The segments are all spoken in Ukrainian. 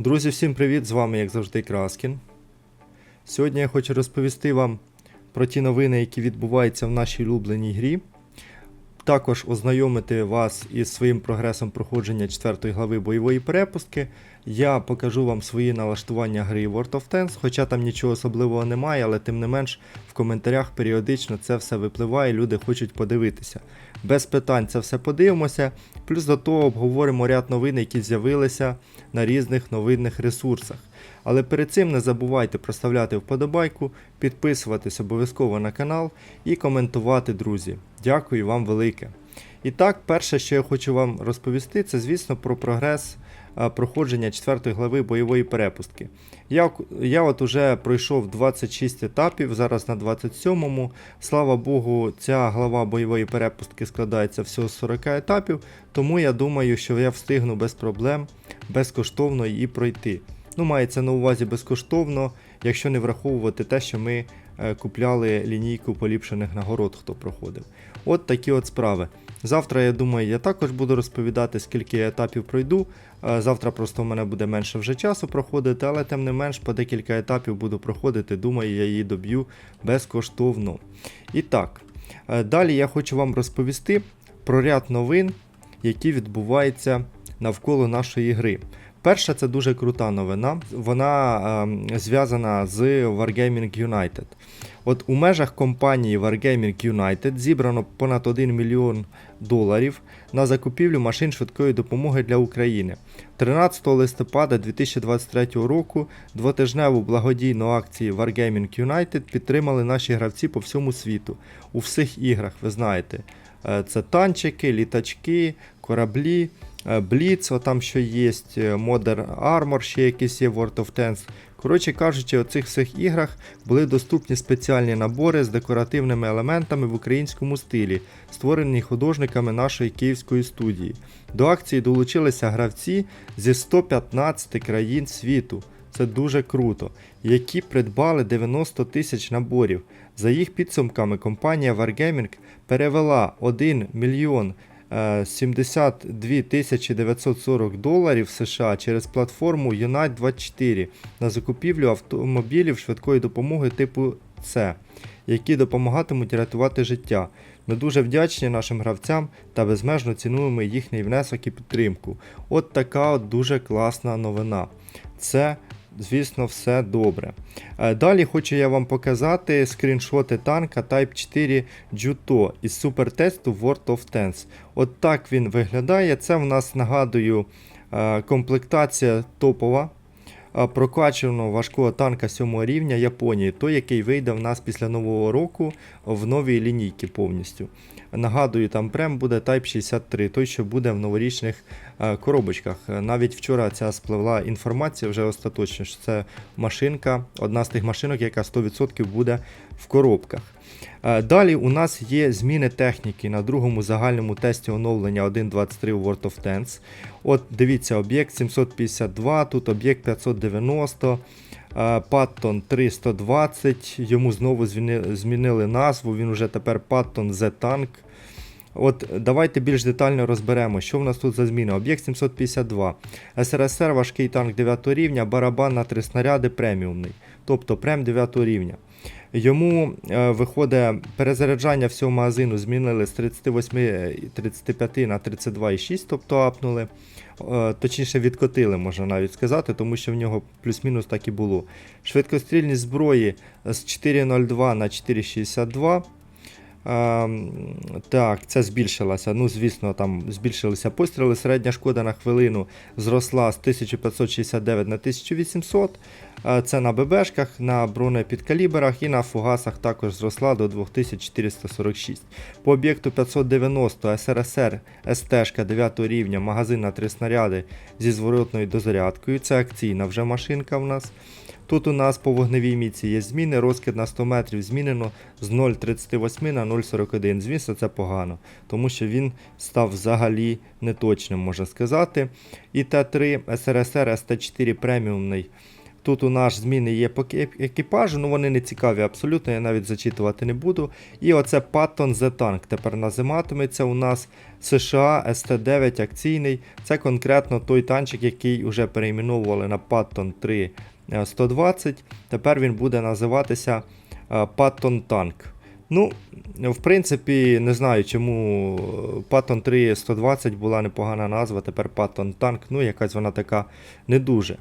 Друзі, всім привіт! З вами, як завжди, Краскін. Сьогодні я хочу розповісти вам про ті новини, які відбуваються в нашій улюбленій грі. Також ознайомити вас із своїм прогресом проходження 4 глави бойової перепустки. Я покажу вам свої налаштування гри World of Tanks, хоча там нічого особливого немає, але тим не менш в коментарях періодично це все випливає, люди хочуть подивитися. Без питань це все подивимося. Плюс до того обговоримо ряд новин, які з'явилися на різних новинних ресурсах. Але перед цим не забувайте проставляти вподобайку, підписуватись обов'язково на канал і коментувати, друзі. Дякую вам велике. І так, перше, що я хочу вам розповісти, це, звісно, про прогрес а, проходження 4 глави бойової перепустки. Я, я от уже пройшов 26 етапів, зараз на 27-му. Слава Богу, ця глава бойової перепустки складається всього з 40 етапів, тому я думаю, що я встигну без проблем безкоштовно її пройти. Ну, мається на увазі безкоштовно, якщо не враховувати те, що ми е, купляли лінійку поліпшених нагород, хто проходив. От такі от справи. Завтра, я думаю, я також буду розповідати, скільки я етапів пройду. Е, Завтра просто в мене буде менше вже часу проходити, але тим не менш по декілька етапів буду проходити. Думаю, я її доб'ю безкоштовно. І так, е, далі я хочу вам розповісти про ряд новин, які відбуваються навколо нашої гри. Перша це дуже крута новина. Вона е, зв'язана з Wargaming United. От у межах компанії Wargaming United зібрано понад 1 мільйон доларів на закупівлю машин швидкої допомоги для України. 13 листопада 2023 року двотижневу благодійну акцію Wargaming United підтримали наші гравці по всьому світу. У всіх іграх, ви знаєте, Е, це танчики, літачки, кораблі. Бліц, там що є, Modern Armor, ще якийсь є World of Tanks. Коротше кажучи, у цих всіх іграх були доступні спеціальні набори з декоративними елементами в українському стилі, створені художниками нашої київської студії. До акції долучилися гравці зі 115 країн світу. Це дуже круто, які придбали 90 тисяч наборів. За їх підсумками, компанія Wargaming перевела 1 мільйон е, 72 940 доларів США через платформу Unite 24 на закупівлю автомобілів швидкої допомоги типу С, які допомагатимуть рятувати життя. Ми дуже вдячні нашим гравцям та безмежно цінуємо їхній внесок і підтримку. От така от дуже класна новина. Це Звісно, все добре. Е, Далі хочу я вам показати скріншоти танка Type 4 Juto із супертесту World of Tanks. От так він виглядає. Це в нас, нагадую, е, комплектація топова е, важкого танка 7 рівня Японії, той, який вийде в нас після нового року в новій лінійці повністю. Нагадую, там прем буде Type 63, той, що буде в новорічних е, коробочках. Навіть вчора ця спливла інформація вже остаточно, що це машинка, одна з тих машинок, яка 100% буде в коробках. Е, Далі у нас є зміни техніки на другому загальному тесті оновлення 1.23 у World of Tanks. От дивіться, об'єкт 752, тут об'єкт 590. Паттон 320, йому знову змінили назву, він вже тепер Паттон Z-Tank. От Давайте більш детально розберемо, що в нас тут за зміни. Об'єкт 752. СРСР важкий танк 9 рівня, барабан на 3 снаряди преміумний. Тобто прем 9 рівня. Йому е, виходить перезаряджання всього магазину змінили з 38-35 на 32,6, тобто апнули. Е, точніше відкотили, можна навіть сказати, тому що в нього плюс-мінус так і було. Швидкострільність зброї з 4,02 на 4,62. Ем, так, це збільшилося. Ну, звісно, там збільшилися постріли. Середня шкода на хвилину зросла з 1569 на 1800. Е, це на ББшках, на бронепідкаліберах і на фугасах також зросла до 2446. По об'єкту 590 СРСР СТ 9 рівня, магазин на 3 снаряди зі зворотною дозарядкою. Це акційна вже машинка в нас. Тут у нас по вогневій міці є зміни, розкид на 100 метрів змінено з 0,38 на 0,41. Звісно, це погано, тому що він став взагалі неточним, можна сказати. І Т3 СРСР СТ4 преміумний. Тут у нас зміни є по екіпажу, ну вони не цікаві абсолютно, я навіть зачитувати не буду. І оце Patton Z Tank тепер називатиметься у нас США ST9 акційний. Це конкретно той танчик, який вже перейменовували на Patton 3 е, 120. Тепер він буде називатися е, Patton Tank. Ну, в принципі, не знаю, чому е, Patton 3 120 була непогана назва, тепер Patton Tank, ну якась вона така не дуже.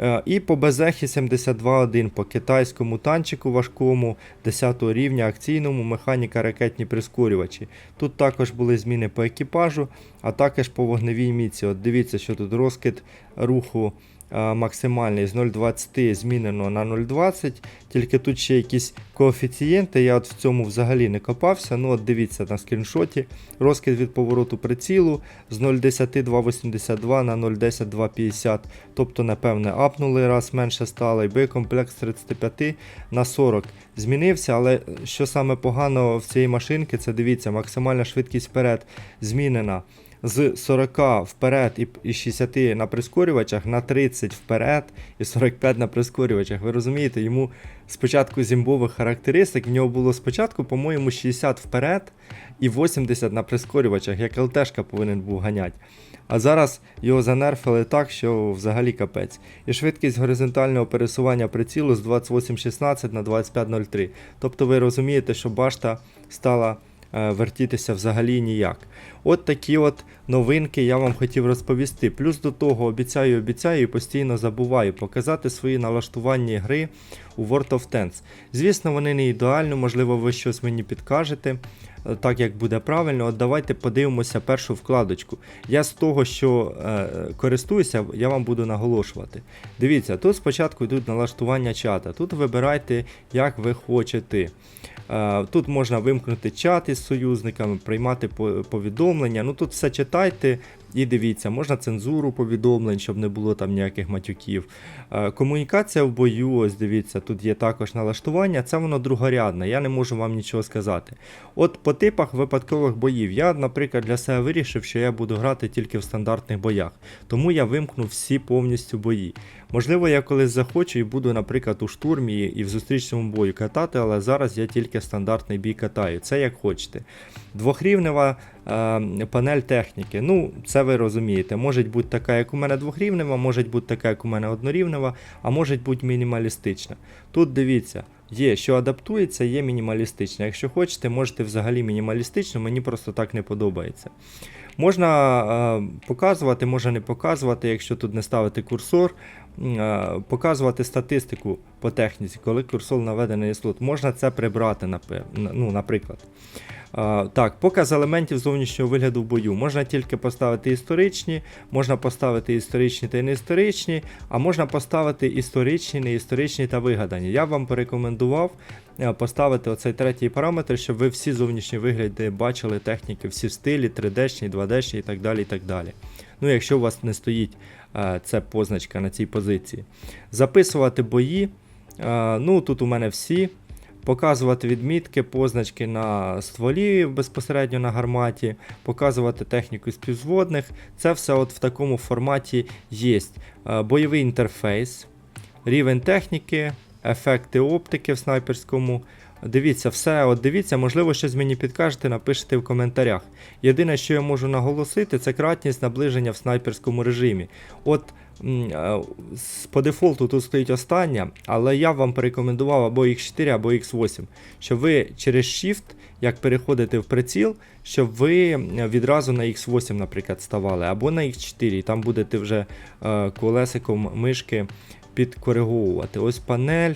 Е, І по Безехі 72.1 по китайському танчику важкому 10 рівня акційному механіка ракетні прискорювачі. Тут також були зміни по екіпажу, а також по вогневій міці. От дивіться, що тут розкид руху е, максимальний з 0,20 змінено на 0,20, тільки тут ще якісь коефіцієнти, я от в цьому взагалі не копався. Ну от дивіться на скріншоті. Розкид від повороту прицілу з 0,10 2,82 на 0,10 2,50. Тобто, напевне, апнули раз менше стало, і боєкомплект з 35 на 40 змінився. Але що саме погано в цієї машинки, це дивіться, максимальна швидкість вперед змінена з 40 вперед і- і 60 на прискорювачах на 30 вперед і 45 на прискорювачах. Ви розумієте, йому спочатку зімбових характеристик, в нього було спочатку, по-моєму, 60 вперед і 80 на прискорювачах, як ЛТшка повинен був ганяти. А зараз його занерфили так, що взагалі капець. І швидкість горизонтального пересування прицілу з 28.16 на 25.03. Тобто ви розумієте, що башта стала вертітися взагалі ніяк. От такі от новинки я вам хотів розповісти. Плюс до того обіцяю, обіцяю і постійно забуваю показати свої налаштування гри у World of Tanks. Звісно, вони не ідеальні, можливо, ви щось мені підкажете, е, так як буде правильно. От давайте подивимося першу вкладочку. Я з того, що е, користуюся, я вам буду наголошувати. Дивіться, тут спочатку йдуть налаштування чата. Тут вибирайте, як ви хочете. Е, Тут можна вимкнути чат із союзниками, приймати повідомлення. Ну тут все читайте і дивіться, можна цензуру повідомлень, щоб не було там ніяких матюків. Е, Комунікація в бою, ось дивіться, тут є також налаштування, це воно другорядне, я не можу вам нічого сказати. От по типах випадкових боїв, я, наприклад, для себе вирішив, що я буду грати тільки в стандартних боях, тому я вимкну всі повністю бої. Можливо, я колись захочу і буду, наприклад, у штурмі і в зустрічному бою катати, але зараз я тільки стандартний бій катаю. Це як хочете. Двохрівнева е, панель техніки. Ну, це ви розумієте. Може бути така, як у мене двохрівнева, може бути така, як у мене однорівнева, а може бути мінімалістична. Тут дивіться. Є, що адаптується, є мінімалістична. Якщо хочете, можете взагалі мінімалістично, мені просто так не подобається. Можна е, показувати, можна не показувати, якщо тут не ставити курсор, е, показувати статистику по техніці, коли курсор наведений на слот. Можна це прибрати, ну, наприклад. Так, показ елементів зовнішнього вигляду в бою. Можна тільки поставити історичні, можна поставити історичні та неісторичні, а можна поставити історичні, неісторичні та вигадані. Я вам порекомендував е, поставити оцей третій параметр, щоб ви всі зовнішні вигляди бачили техніки, всі в стилі, 3D, 2D і так далі. і так далі. Ну, якщо у вас не стоїть е, ця позначка на цій позиції. Записувати бої. е, ну, тут у мене всі. Показувати відмітки, позначки на стволі безпосередньо на гарматі, показувати техніку співзводних. Це все от в такому форматі є. Е, Бойовий інтерфейс, рівень техніки, ефекти оптики в снайперському. Дивіться, все, от дивіться, можливо, щось мені підкажете, напишете в коментарях. Єдине, що я можу наголосити, це кратність наближення в снайперському режимі. От по дефолту тут стоїть остання, але я вам порекомендував або X4, або X8, щоб ви через Shift, як переходите в приціл, щоб ви е, відразу на X8, наприклад, ставали, або на X4, і там будете вже е, колесиком мишки підкориговувати. Ось панель.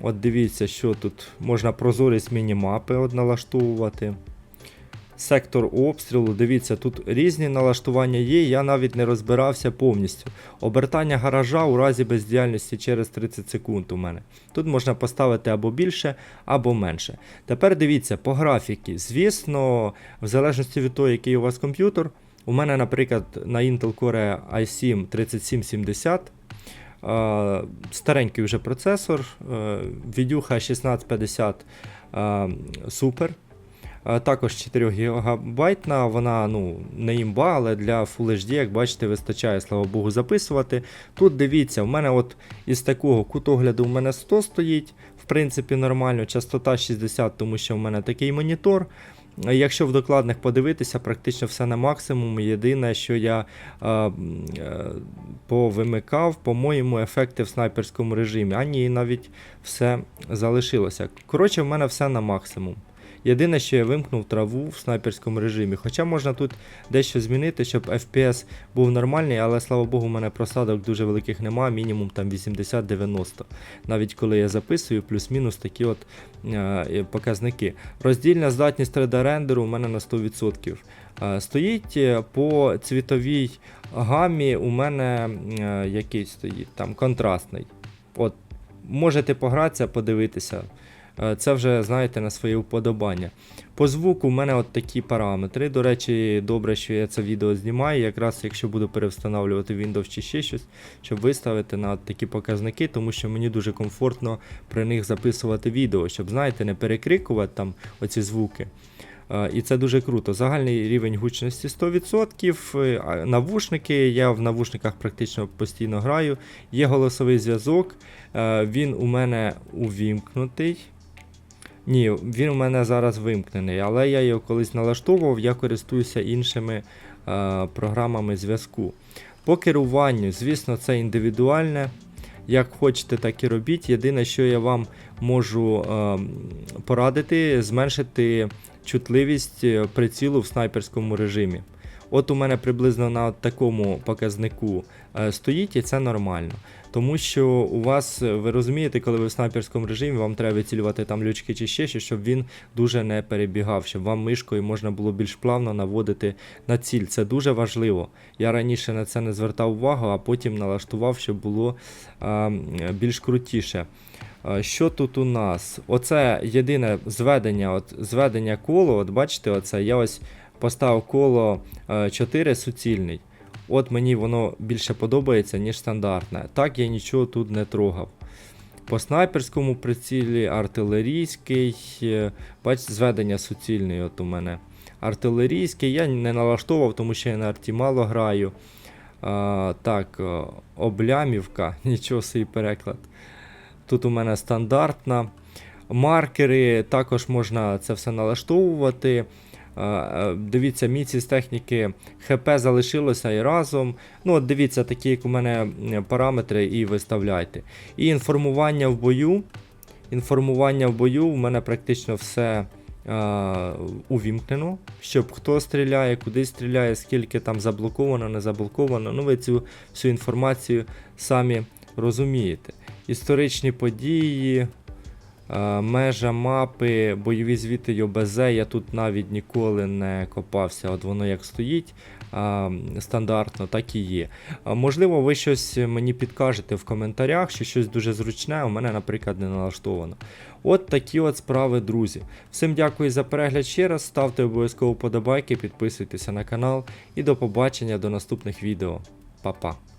От дивіться, що тут можна прозорість мінімапи от налаштовувати. Сектор обстрілу, дивіться, тут різні налаштування є, я навіть не розбирався повністю. Обертання гаража у разі бездіяльності через 30 секунд у мене. Тут можна поставити або більше, або менше. Тепер дивіться, по графіки. Звісно, в залежності від того, який у вас комп'ютер. У мене, наприклад, на Intel Core i7 3770. Е, Старенький вже процесор, е, відюха 1650 е, Super. Е, Також 4 гігабайтна, вона ну, не імба, але для Full HD, як бачите, вистачає, слава Богу, записувати. Тут дивіться, в мене от із такого кутогляду в мене 100 стоїть, в принципі, нормально, частота 60, тому що в мене такий монітор. Е, Якщо в докладних подивитися, практично все на максимум. Єдине, що я е, е, повимикав, по-моєму, ефекти в снайперському режимі. А ні, навіть все залишилося. Коротше, в мене все на максимум. Єдине, що я вимкнув траву в снайперському режимі. Хоча можна тут дещо змінити, щоб FPS був нормальний, але слава Богу, у мене просадок дуже великих нема, мінімум там 80-90. Навіть коли я записую, плюс-мінус такі от е, показники. Роздільна здатність 3D рендеру у мене на 100%. Е, Стоїть е, по цвітовій гамі у мене е, який стоїть там контрастний. От, можете погратися, подивитися. Е, Це вже, знаєте, на своє вподобання. По звуку у мене от такі параметри. До речі, добре, що я це відео знімаю. Якраз якщо буду перевстановлювати Windows чи ще щось, щоб виставити на такі показники, тому що мені дуже комфортно при них записувати відео, щоб, знаєте, не перекрикувати там оці звуки. Е, І це дуже круто. Загальний рівень гучності 100%. е, Навушники, я в навушниках практично постійно граю. Є голосовий зв'язок. Він у мене увімкнутий. Ні, він у мене зараз вимкнений, але я його колись налаштовував, я користуюся іншими е, програмами зв'язку. По керуванню, звісно, це індивідуальне. Як хочете, так і робіть. Єдине, що я вам можу е, порадити, зменшити чутливість е, прицілу в снайперському режимі. От у мене приблизно на такому показнику е, стоїть, і це нормально. Тому що у вас, е, ви розумієте, коли ви в снайперському режимі, вам треба вицілювати там лючки чи ще щось, щоб він дуже не перебігав, щоб вам мишкою можна було більш плавно наводити на ціль. Це дуже важливо. Я раніше на це не звертав увагу, а потім налаштував, щоб було е, більш крутіше. Е, Що тут у нас? Оце єдине зведення, от зведення коло, от бачите, оце я ось поставив коло е, 4 суцільний. От мені воно більше подобається, ніж стандартне. Так я нічого тут не трогав. По снайперському прицілі, артилерійський, е, бачите, зведення суцільний от у мене. Артилерійський я не налаштовував, тому що я на арті мало граю. А, так, е, облямівка, нічого собі переклад. Тут у мене стандартна. Маркери також можна це все налаштовувати. Е, е, Дивіться, міцність техніки ХП залишилося і разом. Ну, от дивіться, такі, як у мене параметри, і виставляйте. І інформування в бою. Інформування в бою у мене практично все е, увімкнено. Щоб хто стріляє, куди стріляє, скільки там заблоковано, не заблоковано. Ну, ви цю всю інформацію самі розумієте. Історичні події. Е, Межа мапи, бойові звіти й ОБЗ, я тут навіть ніколи не копався. От воно як стоїть стандартно, так і є. Можливо, ви щось мені підкажете в коментарях, що щось дуже зручне, у мене, наприклад, не налаштовано. От такі от справи, друзі. Всім дякую за перегляд ще раз. Ставте обов'язково подобайки, підписуйтеся на канал і до побачення до наступних відео. Па-па.